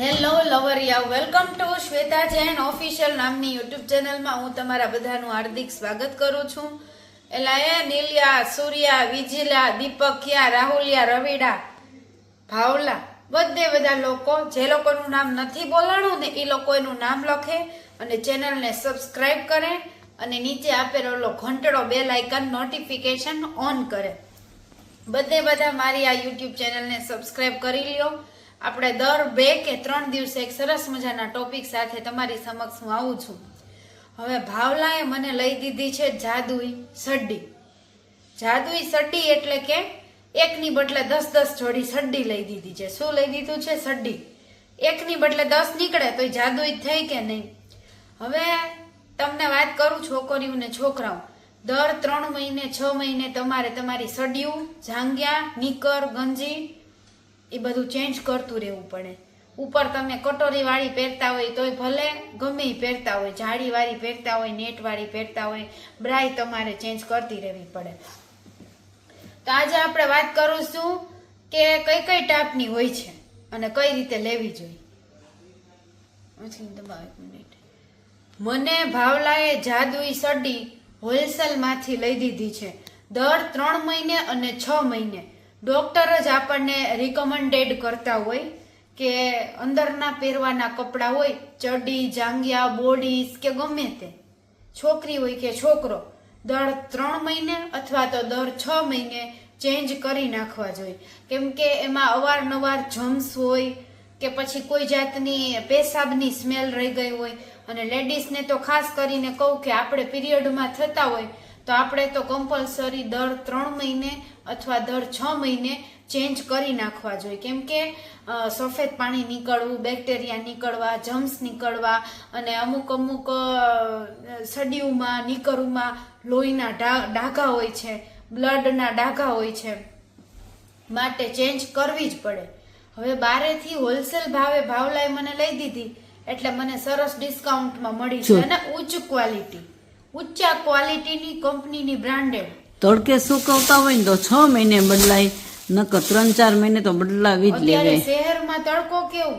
Hello લવરિયા welcome to Shweta Jain official નામની YouTube ચેનલમાં હું તમારા બધાનું હાર્દિક સ્વાગત કરું છું. એલા એ નીલિયા, સૂર્યા, વિજિલા, દીપકિયા, રાહુલિયા, રવિડા, ભાવલા, બધે બધા લોકો, જે લોકોનું નામ નથી બોલાણું ને એ લોકો એનું નામ લખે અને ચેનલને સબસ્ક્રાઈબ કરે અને નીચે આપેલો ઘંટડો બેલ આઇકન નોટિફિકેશન ઓન કરે. બધે બધા મારી આ યુટ્યુબ ચેનલને સબસ્ક્રાઇબ કરી લ્યો. આપણે દર બે કે ત્રણ દિવસે એક સરસ મજાના ટોપિક સાથે તમારી સમક્ષ હું આવું છું. હવે ભાવલાએ મને લઈ દીધી છે જાદુઈ સડ્ડી. જાદુઈ સડ્ડી એટલે કે એકની બદલે દસ દસ જોડી સડ્ડી લઈ દીધી છે. શું લઈ દીધું છે? સડ્ડી. એકની બદલે દસ નીકળે તો જાદુઈ થઈ કે નહીં? હવે તમને વાત કરું છોકરીઓને છોકરાઓ. દર ત્રણ મહિને છ મહિને તમારે તમારી સડિયું જાંગ્યા, નીકર, ગંજી એ બધું ચેન્જ કરતું રહેવું પડે. ઉપર તમે કટોરીવાળી પહેરતા હોય તોય ભલે ગમે એ પહેરતા હોય, જાળીવાળી પહેરતા હોય, નેટવાળી પહેરતા હોય, બ્રાય તમારે ચેન્જ કરતી રહેવી પડે. તો આજે આપણે વાત કરીશું કે કઈ કઈ ટાઈપની હોય છે અને કઈ રીતે લેવી જોઈએ. દબાવો એક મિનિટ. મને ભાવલાએ જાદુઈ સડી હોલસેલમાંથી લઈ દીધી છે. દર ત્રણ મહિને અને છ મહિને. ડોક્ટર જ આપણને રિકમેન્ડેડ કરતા હોય કે અંદરના પહેરવાના કપડાં હોય, ચડી, જાંગિયા, બોડીઝ કે ગમે તે. છોકરી હોય કે છોકરો, દર ત્રણ મહિને અથવા તો દર છ મહિને ચેન્જ કરી નાખવા જોઈએ. કેમ કે એમાં અવારનવાર જમ્સ હોય કે પછી કોઈ જાતની પેશાબની સ્મેલ રહી ગઈ હોય. અને લેડીઝને તો ખાસ કરીને કહું કે આપણે પીરિયડમાં થતા હોય, તો આપણે તો કમ્પલસરી દર ત્રણ મહિને અથવા દર છ મહિને ચેન્જ કરી નાખવા જોઈએ. કેમ કે સફેદ પાણી નીકળવું બેક્ટેરિયા નીકળવા જમ્સ નીકળવા અને અમુક અમુક અ, સડિયુંમાં નીકળુમાં લોહીના ડાઘા હોય છે બ્લડના ડાઘા હોય છે માટે ચેન્જ કરવી જ પડે. હવે બારેથી હોલસેલ ભાવે ભાવલાએ મને લઈ દીધી એટલે મને સરસ ડિસ્કાઉન્ટમાં મળી છે અને ઉચ્ચ ક્વોલિટી ઊંચા ક્વોલિટીની કંપનીની બ્રાન્ડેડ તડકે સુકવતા હોય ને તો છ મહિને બદલાય નકર ત્રણ ચાર મહિને તો બદલાવી જ લેવાય. શહેરમાં તડકો કેવો?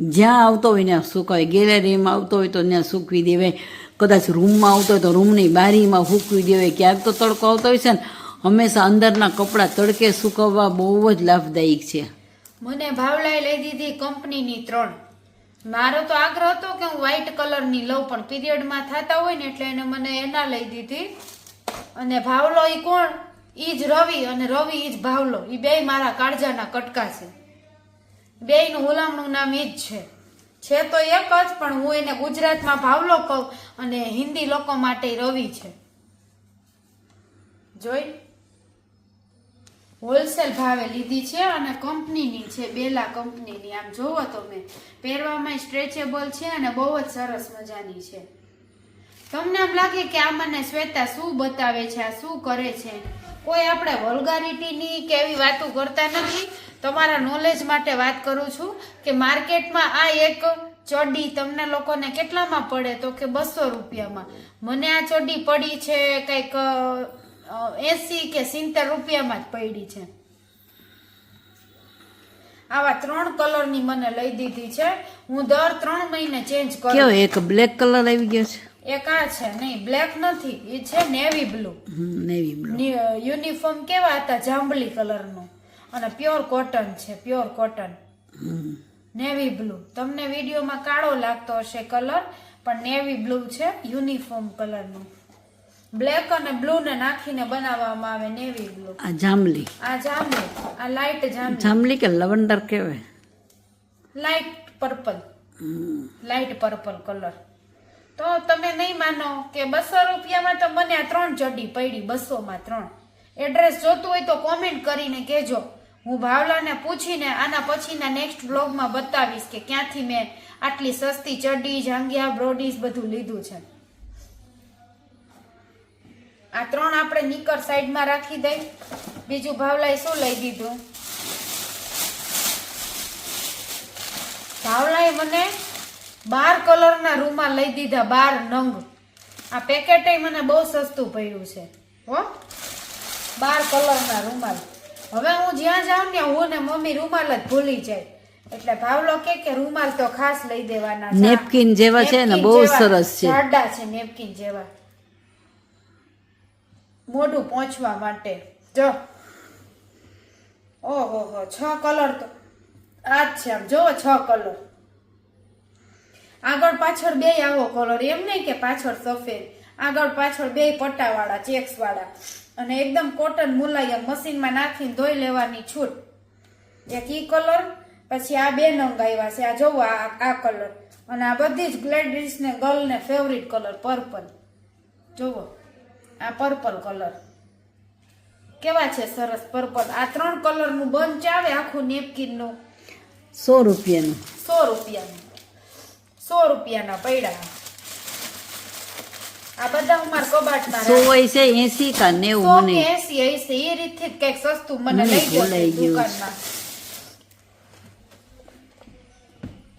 જ્યાં આવતો હોય ત્યાં સુકાય. ગેલેરીમાં આવતો હોય તો ત્યાં સૂકવી દેવાય. કદાચ રૂમમાં આવતો હોય તો રૂમની બારીમાં સૂકવી દેવાય. ક્યારેક તો તડકો આવતો હોય છે ને હંમેશા અંદરના કપડાં તડકે સુકવવા બહુ જ લાભદાયક છે. મને ભાવલાએ લઈ દીધી કંપનીની ત્રણ. મારો તો આગ્રહ હતો કે હું વ્હાઇટ કલરની લઉં પણ પીરિયડમાં થતા હોય ને એટલે એને મને એના લઈ દીધી. અને ભાવલો એ કોણ? ઈ જ રવિ અને રવિ ઈ જ ભાવલો. એ બે મારા કાળજાના કટકા છે. બેયનું હુલામણું નામ ઈ જ છે. છે તો એક જ, પણ હું એને ગુજરાતમાં ભાવલો કહું અને હિન્દી લોકો માટે રવિ છે. જોઈ? હોલસેલ ભાવે લીધી છે અને કંપનીની છે, બેલા કંપનીની. આમ જોવો તમે પહેરવામાં સ્ટ્રેચેબલ છે અને બહુ જ સરસ મજાની છે. તમને એમ લાગે કે આ મને શ્વેતા શું બતાવે છે, આ શું કરે છે? કોઈ આપણે વલ્ગારિટીની કે એવી વાતો કરતા નથી. તમારા નોલેજ માટે વાત કરું છું કે માર્કેટમાં આ એક ચડી તમને લોકોને કેટલામાં પડે તો કે બસો રૂપિયામાં? મને આ ચોડી પડી છે કંઈક એસી કે સિત્તેર રૂપિયામાં જ પડી છે. આવા ત્રણ કલરની મને લઈ દીધી છે. હું દર ત્રણ મહિને ચેન્જ કરું એક બ્લેક કલર આવી ગયો છે? એક આ છે નહીં બ્લેક નથી એ છે navy blue navy blue uniform કેવા હતા? જાંબલી કલરનું. અને પ્યોર કોટન છે પ્યોર કોટન નેવી બ્લુ તમને વિડીયોમાં કાળો લાગતો હશે કલર પણ નેવી બ્લુ છે યુનિફોર્મ કલરનું. બ્લેક અને બ્લુ ને નાખીને બનાવવામાં આવે નેવી બ્લુ આ જાંબલી. આ જાંબલી આ લાઇટ જાંબલી. જાંબલી કે લવંડર કહેવાય? Light purple light purple colour તો તમે નહીં માનો કે બસો રૂપિયામાં તો મને આ ત્રણ ચડ્ડી પડી, બસોમાં ત્રણ. એડ્રેસ જોતું હોય તો કોમેન્ટ કરીને કહેજો. હું ભાવલાને પૂછીને આના પછીના નેક્સ્ટ બ્લોગમાં બતાવીશ કે ક્યાંથી મેં આટલી સસ્તી ચડ્ડી જાંગિયા બ્રોડીસ બધું લીધું છે. આ ત્રણ આપણે નીકર સાઈડમાં રાખી દઈ. બીજું ભાવલાએ શું લઈ દીધું? ભાવલાએ મને બાર કલરના રૂમાલ લઈ દીધા બાર નંગ. આ પેકેટ મને બહુ સસ્તું પડ્યું છે હો. બાર કલરના રૂમાલ. હવે હું જ્યાં જાઉં ને હું ને મમ્મી રૂમાલ જ ભૂલી જાય. એટલે ભાવલો કે કે રૂમાલ તો ખાસ લઈ દેવાના. નેપકિન જેવા છે ને બહુ સરસ છે. જાડા છે નેપકિન જેવા. મોઢું પહોંચવા માટે. જો. ઓહો હો છ કલર તો. આ જ છે આમ. જો છ કલર. આગળ પાછળ બે આવો કલર એમ નહીં કે પાછળ સફેદ. આગળ પાછળ બે પટ્ટાવાળા ચેક્સ વાળા અને એકદમ કોટન મુલાયમ મશીનમાં નાખીને ધોઈ લેવાની છૂટ એક ઈ કલર પછી આ બે નંગ આવ્યા છે. આ જોવો આ આ કલર અને આ બધી જ લેડીઝ ને ગર્લ ને ફેવરિટ કલર પર્પલ જોવો. આ પર્પલ કલર કેવા છે સરસ પર્પલ આ ત્રણ કલરનું બંચ આવે આખું નેપકિનનું? સો રૂપિયાનું. સો રૂપિયાનું. સો રૂપિયાના પૈડા આ બધા અમારા કબાટમાં સો છે એસી કા નેવું મને. એસી એસી એ રીતથી જ સસ્તું મને મને લઈ ગયો દુકાનમાં.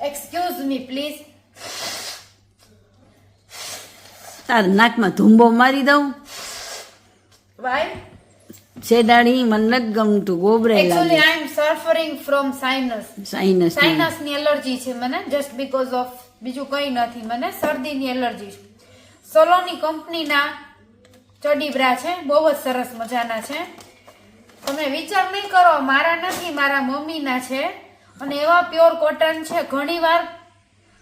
એક્સક્યુઝ મી પ્લીઝ તાર નાકમાં ધુંબો મારી દઉં? વાય છેડાડી મને નથી ગમતું ગોબરાઈ લાગે. I am suffering from sinus sinus સાઇનસની allergy છે મને જસ્ટ બીકોઝ ઓફ બીજું કંઈ નથી. મને શરદીની એલર્જી છે. સોલોની કંપનીના ચડી બ્રા છે. બહુ જ સરસ મજાના છે. તમે વિચાર નહીં કરો, મારા નથી, મારા મમ્મીના છે. અને એવા પ્યોર કોટન છે. ઘણીવાર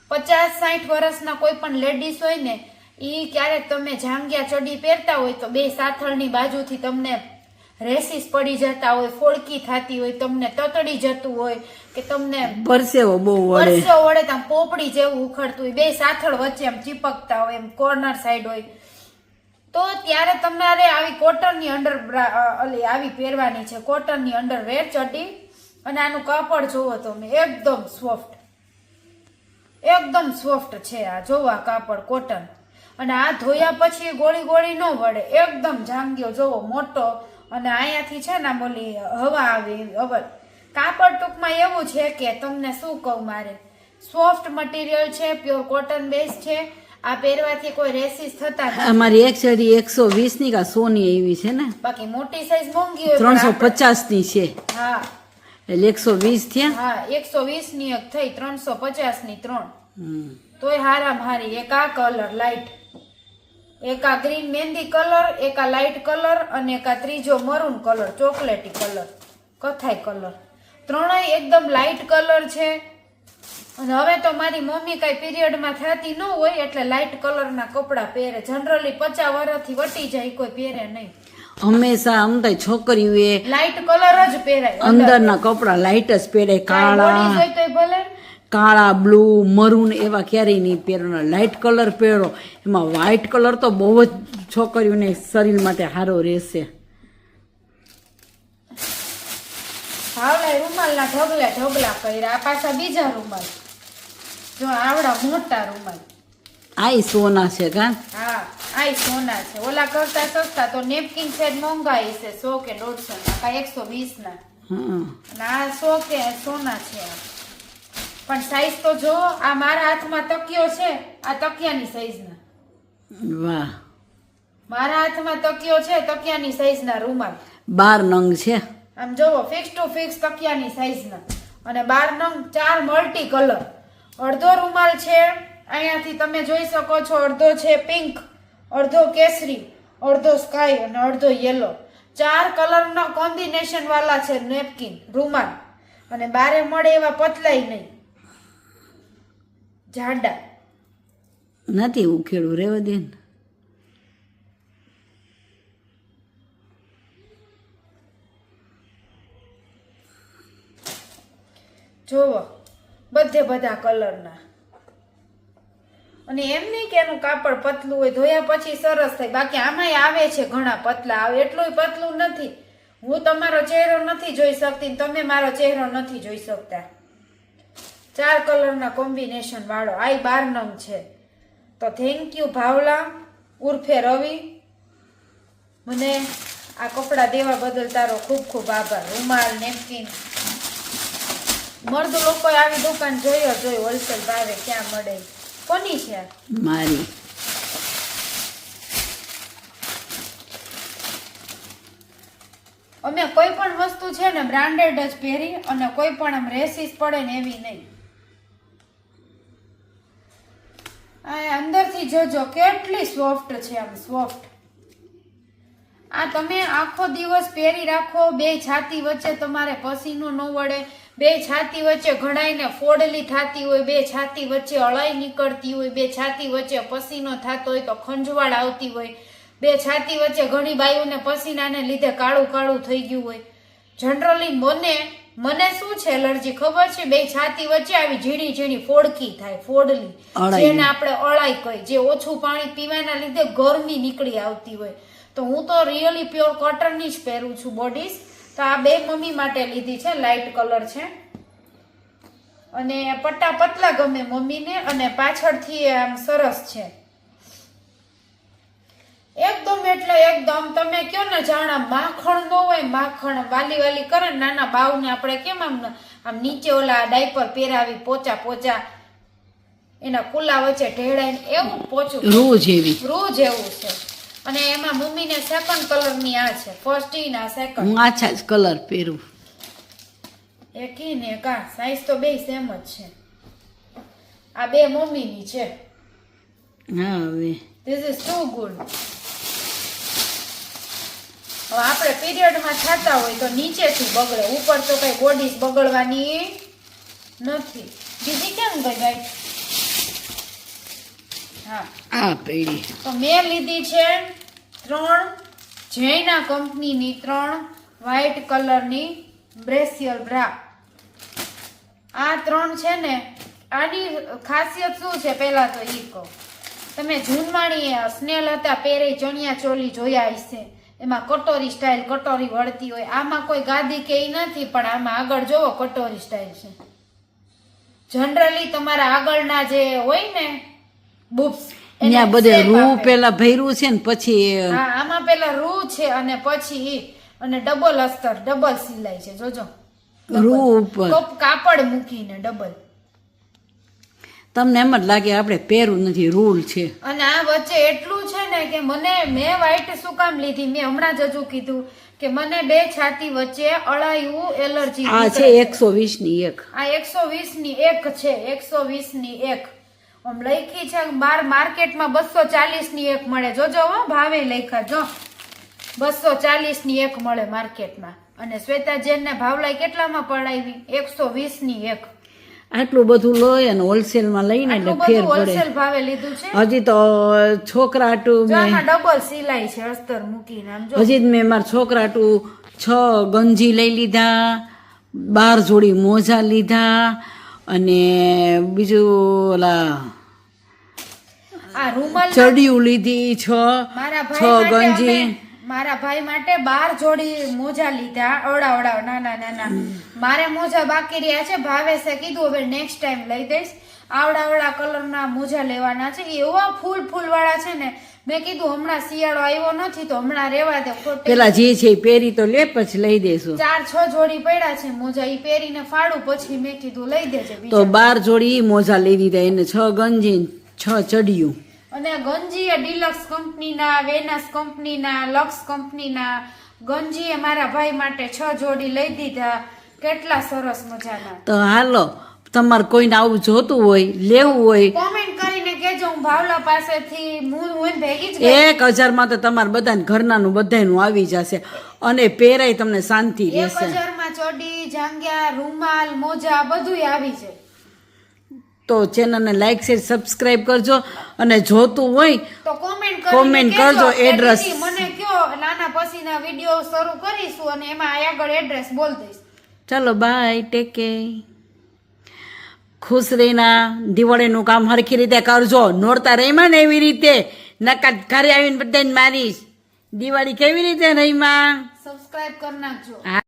પચાસ, સાઠ વર્ષના કોઈ પણ લેડીઝ હોય ને એ ક્યારેક તમે જાંગિયા ચડી પહેરતા હોય તો બે સાથળની બાજુથી તમને રેસીસ પડી જતા હોય ફોડકી થતી હોય તમને તતડી જતું હોય કે તમને પરસેવો બહુ વળે. વર્ષો વડે તો પોપડી જેવું ઉખડતું હોય બે સાથળ વચ્ચે એમ ચીપકતા હોય એમ કોર્નર સાઈડ હોય. તો ત્યારે તમારે આવી કોટનની અંડર ઓલી આવી પહેરવાની છે કોટનની અંડરવેર ચડી અને આનું કાપડ જોવો તમે એકદમ સોફ્ટ એકદમ સોફ્ટ છે આ જોવો આ કાપડ કોટન અને આ ધોયા પછી ગોળી ગોળી ન વળે એકદમ જાંગ્યો જોવો મોટો અને અહીંયાથી છે ને બોલી હવા આવી અવર કાપડ ટૂંકમાં એવું છે કે તમને શું કહું મારે? સોફ્ટ મટીરિયલ છે પ્યોર કોટન બેઝ છે. આ પહેરવાથી કોઈ રેસીસ થતા નથી. અમારી એક સાડી એકસો વીસની કા સો ની એવી છે ને? બાકી મોટી સાઈઝ મોંઘી હોય ત્રણસો પચાસની છે. હા. એટલે એકસો વીસ થયા? હા એકસો વીસની એક થઈ ત્રણસો પચાસની ત્રણ. તોય હારા મારી એક આ કલર લાઈટ એક આ ગ્રીન મહેંદી કલર એક આ લાઈટ કલર અને એક આ ત્રીજો મરૂન કલર ચોકલેટી કલર કથાઈ કલર ત્રણેય એકદમ લાઇટ કલર છે. અને હવે તો મારી મમ્મી કાંઈ પીરિયડમાં થતી ન હોય એટલે લાઇટ કલરના કપડાં પહેરે. જનરલી પચાસ વર્ષથી વટી જાય કોઈ પહેરે નહીં. હંમેશા આમ તો છોકરીઓએ લાઇટ કલર જ પહેરાય. અંદરના કપડાં લાઇટ જ પહેરે કાળા. ભલે. કાળા બ્લુ મરૂન એવા ક્યારેય નહીં પહેરવાના લાઇટ કલર પહેરો. એમાં વ્હાઇટ કલર તો બહુ જ છોકરીઓને શરીર માટે સારો રહેશે. રૂમાલના ઢગલા ઢગલા કર્યા આ પાછા બીજા રૂમાલ. જો આવડા મોટા રૂમાલ. આઈ સોના છે કા? હા આઈ સોના છે. ઓલા કરતા સસ્તા તો નેપકિન છે મોંઘાઈ છે સો કે દોઢસો ના કા એકસો વીસ ના. આ સો કે સોના છે આ. પણ સાઈઝ તો જો આ મારા હાથમાં તકિયો છે આ તકિયાની સાઈઝના વાહ. મારા હાથમાં તકિયો છે તકિયાની સાઈઝના રૂમાલ. બાર નંગ છે. આમ જોવો ફિક્સ ટુ ફિક્સ તકિયાની સાઈઝના અને બાર નંગ ચાર મલ્ટી કલર અડધો રૂમાલ છે અહીંયાથી તમે જોઈ શકો છો અડધો છે પિંક અડધો કેસરી અડધો સ્કાય અને અડધો યેલો ચાર કલરના કોમ્બિનેશન વાળા છે નેપકિન રૂમાલ. અને બારે મળે એવા પતલાય નહીં. જાડા. નથી ઉખેડું રેવા દે ને. જોવો બધે બધા કલરના. અને એમ નહીં કે એનું કાપડ પતલું હોય ધોયા પછી સરસ થાય. બાકી આમાંય આવે છે ઘણા પતલા. આવે એટલું પતલું નથી. હું તમારો ચહેરો નથી જોઈ શકતી તમે મારો ચહેરો નથી જોઈ શકતા. ચાર કલરના કોમ્બિનેશન વાળો. આઈ બાર નંગ છે. તો થેન્ક યુ ભાવલા ઉર્ફે રવિ. મને આ કપડાં દેવા બદલ તારો ખૂબ ખૂબ આભાર. રૂમાલ નેપકિન મર્દ લોકો આવી દુકાન જોયો જોઈ હોલસેલ ભાવે ક્યાં મળે? કોની છે? મારી. અમે કોઈ પણ વસ્તુ છે ને બ્રાન્ડેડ જ પહેરી અને કોઈ પણ આમ રેસીસ પડે ને એવી નહીં. આ અંદરથી જોજો, કેટલી સોફ્ટ છે આમ સોફ્ટ આ તમે આખો દિવસ પહેરી રાખો, બે છાતી વચ્ચે તમારે પસીનો ન વળે, બે છાતી વચ્ચે ઘડાઈને ફોડલી થતી હોય, બે છાતી વચ્ચે અળાઈ નીકળતી હોય, બે છાતી વચ્ચે પસીનો થતો હોય તો ખંજવાળ આવતી હોય, બે છાતી વચ્ચે ઘણી બાઈઓને પસીનાને લીધે કાળું કાળું થઈ ગયું હોય. જનરલી મને મને શું છે એલર્જી? ખબર છે? બે છાતી વચ્ચે આવી ઝીણી ઝીણી ફોડકી થાય ફોડલી. જેને આપણે અળાઈ કહીએ. જે ઓછું પાણી પીવાના લીધે ગરમી નીકળી આવતી હોય. તો હું તો રિયલી પ્યોર કોટનની જ પહેરું છું બોડીસ તો આ બે મમ્મી માટે લીધી છે લાઇટ કલર છે. અને પટ્ટા પતલા ગમે મમ્મીને અને પાછળથી આમ સરસ છે. એકદમ એટલે એકદમ તમે કયો ને જાણા માખણ નો હોય માખણ વાલી વાલી કરે નાના બાવને આપણે કેમ આમ આમ નીચે ઓલા ડાયપર પહેરાવી પોચા પોચા એના કુલા વચ્ચે ઢેળાઈને એવું પોચું. રોજ એવી રોજ એવું છે. અને એમાં મમ્મીને સેકન્ડ કલરની આ છે ફર્સ્ટ ઈ ના સેકન્ડ હું આછા જ કલર પહેરું. એક ઈ ને કા આ સાઈઝ તો બે સેમ જ છે. આ બે મમ્મીની છે. હા હવે. ધીસ ઇઝ ટુ ગુડ હવે આપણે પીરિયડમાં થતા હોય તો નીચેથી બગડે. ઉપર તો કઈ બોડી બગડવાની નથી. બીજી કેમ ગઈ ગાય હા. તો મેં લીધી છે ત્રણ જૈના કંપનીની ત્રણ વ્હાઈટ કલરની બ્રેસિયલ બ્રા આ ત્રણ છે ને આની ખાસિયત શું છે પહેલાં તો એ કહો. તમે જૂનવાણી સ્નેલ હતા પહેરે ચણિયા ચોલી જોયા હશે. એમાં કટોરી સ્ટાઇલ કટોરી વળતી હોય. આમાં કોઈ ગાદી કે નથી પણ આમાં આગળ જોવો કટોરી સ્ટાઇલ છે. જનરલી તમારા આગળના જે હોય ને બુક્સ ત્યાં બધે રૂ પેલા ભર્યું છે ને પછી હા આમાં પેલા રૂ છે અને પછી અને ડબલ અસ્તર ડબલ સિલાઈ છે જોજો. રૂ કાપડ મૂકીને ડબલ તમને એમ જ લાગે આપણે પહેરવું નથી રૂલ છે. અને આ વચ્ચે એટલું છે ને કે મને મેં વ્હાઈટ શું કામ લીધી? મેં હમણાં જ હજુ કીધું કે મને બે છાતી વચ્ચે અળાયું એલર્જી આ છે એકસો વીસની એક. આ એકસો વીસની એક છે એકસો વીસની એક. આમ લખી છે બાર માર્કેટમાં બસો ચાલીસની એક મળે. જોજો હો ભાવે લખ્યા જો. બસો ચાલીસની એક મળે માર્કેટમાં. અને શ્વેતા જૈન ને ભાવલાઈ કેટલામાં પડાવી? એકસો વીસની એક. આટલું બધું લઈ અને હોલસેલમાં લઈને એટલે ફેર પડે. ભાવે લીધું છે? હજી તો છોકરા હાટું જો મેં આમાં ડબલ સિલાઈ છે અસ્તર મૂકીને હજી મેં મારા છોકરા હાટું છ ગંજી લઈ લીધા બાર જોડી મોજા લીધા અને બીજું ઓલા ચડિયું લીધી છ છ ગંજી. મારા ભાઈ માટે બાર જોડી મોજા લીધા. અવડા અવડા નાના નાના મારે મોજા બાકી રહ્યા છે. ભાવેશે કીધું હવે નેક્સ્ટ ટાઈમ લઈ દઈશ. આવડા કલરના મોજા લેવાના છે. એવા ફૂલ ફૂલ વાળા છે ને મેં કીધું હમણાં શિયાળો આવ્યો નથી તો હમણાં રેવા દે. પેલા જે છે એ પહેરી તો લે પછી લઈ દેશું. ચાર છ જોડી પડ્યા છે મોજા. ઈ પહેરીને ફાડું પછી મેં કીધું લઈ દેજે તો બાર જોડી મોજા લઈ દીધા. એને છ ગંજી છ ચડિયું. અને ગંજી એ ડિલક્સ કંપનીના વેનસ કંપનીના લક્સ કંપનીના ગંજી એ મારા ભાઈ માટે છ જોડી લઈ દીધા. કેટલા સરસ મજાના. તો હાલો તમારે કોઈને આવું જોતું હોય લેવું હોય. કોમેન્ટ કરીને કેજો હું ભાવલા પાસેથી હું હું ભેગી જ. એક હજારમાં તો તમારે બધાને ઘરનાનું બધાનું આવી જશે અને પહેરાય તમને શાંતિ એક રહેશે. હજારમાં ચોડી જાંગ્યા રૂમાલ મોજા બધું આવી જાય. તો ચેનલને લાઈક શેર સબસ્ક્રાઇબ કરજો. અને જોતું હોય તો કોમેન્ટ કોમેન્ટ કરજો, એડ્રેસ મને કયો નાના પછીના વીડિયો શરૂ કરીશું અને એમાં આગળ એડ્રેસ બોલ દઈશ. ચાલો બાય ટેક કે ખુશ રહીના દિવાળીનું કામ હરખી રીતે કરજો. નોરતા રહીમાં ને એવી રીતે. નકા ઘરે આવીને બધાને મારીશ. દિવાળી કેવી રીતે રહીમાં? સબસ્ક્રાઇબ કરી નાખજો.